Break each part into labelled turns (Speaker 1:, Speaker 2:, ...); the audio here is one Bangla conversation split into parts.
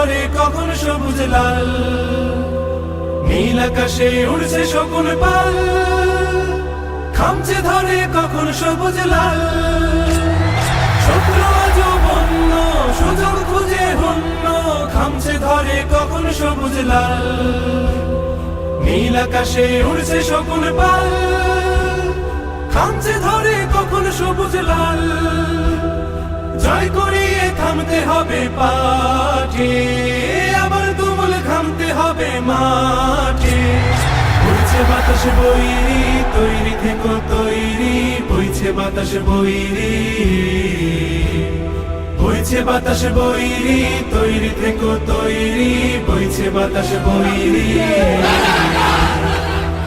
Speaker 1: ধরে কখন সবুজ লাল? নীল আকাশে উড়ছে শকুন পাল। খামছে ধরে কখন সবুজ লাল? শত্রু আজ বন্য, সুযোগ খুঁজে হন্য খামছে ধরে কখন সবুজ লাল? নীল আকাশে উড়ছে শকুন পাল। খামছে ধরে কখন সবুজ লাল? জয় করিয়ে থামতে হবে পাঠে, আবার তুমুল খামতে হবে মাঠে। বইছে বাতাস বইরি তৈরি থেকো তৈরি, বইছে বাতাস বইরি বইছে বাতাস বইরি তৈরি থেকো তৈরি, বইছে বাতাস বইরি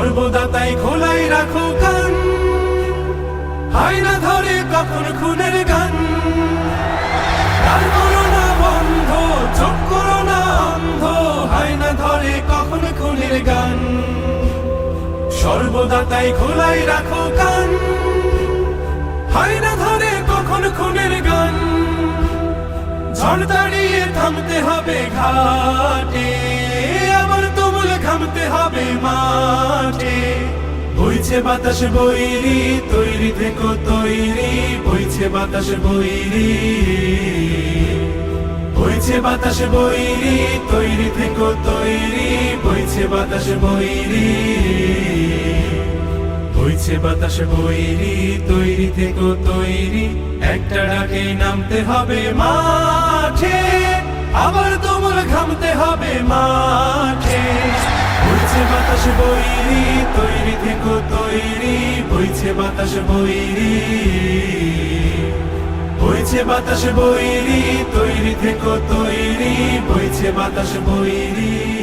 Speaker 1: সর্বদা তাই খোলাই রাখো কান। হয় না ধরে কখন খুনের গান। অন্ধ। হয় না ধরে কখন খুনের গান। খোলাই রাখো কান। না ধরে কখন খুনের গান। ঝড় দাঁড়িয়ে থামতে হবে ঘাটে। আবার তুমুল ঘামতে হবে মাঠে। বইছে বাতাস বৈরি, তৈরি থেকো, তৈরি। বইছে বাতাস বৈরি। বইছে বাতাস বৈরি, তৈরি থেকো, তৈরি। বইছে বাতাস বৈরি। বইছে বাতাস বৈরি, তৈরি থেকো, তৈরি। একটা ডাকে নামতে হবে মাঠে। আবার তোমার ঘামতে হবে মাঠে। বইছে বাতাস বইরি তৈরি থেকো, তৈরি। বইছে বাতাস বইরি বইছে বাতাস বইরি তৈরি থেকো, তৈরি। বইছে বাতাস বৈরি।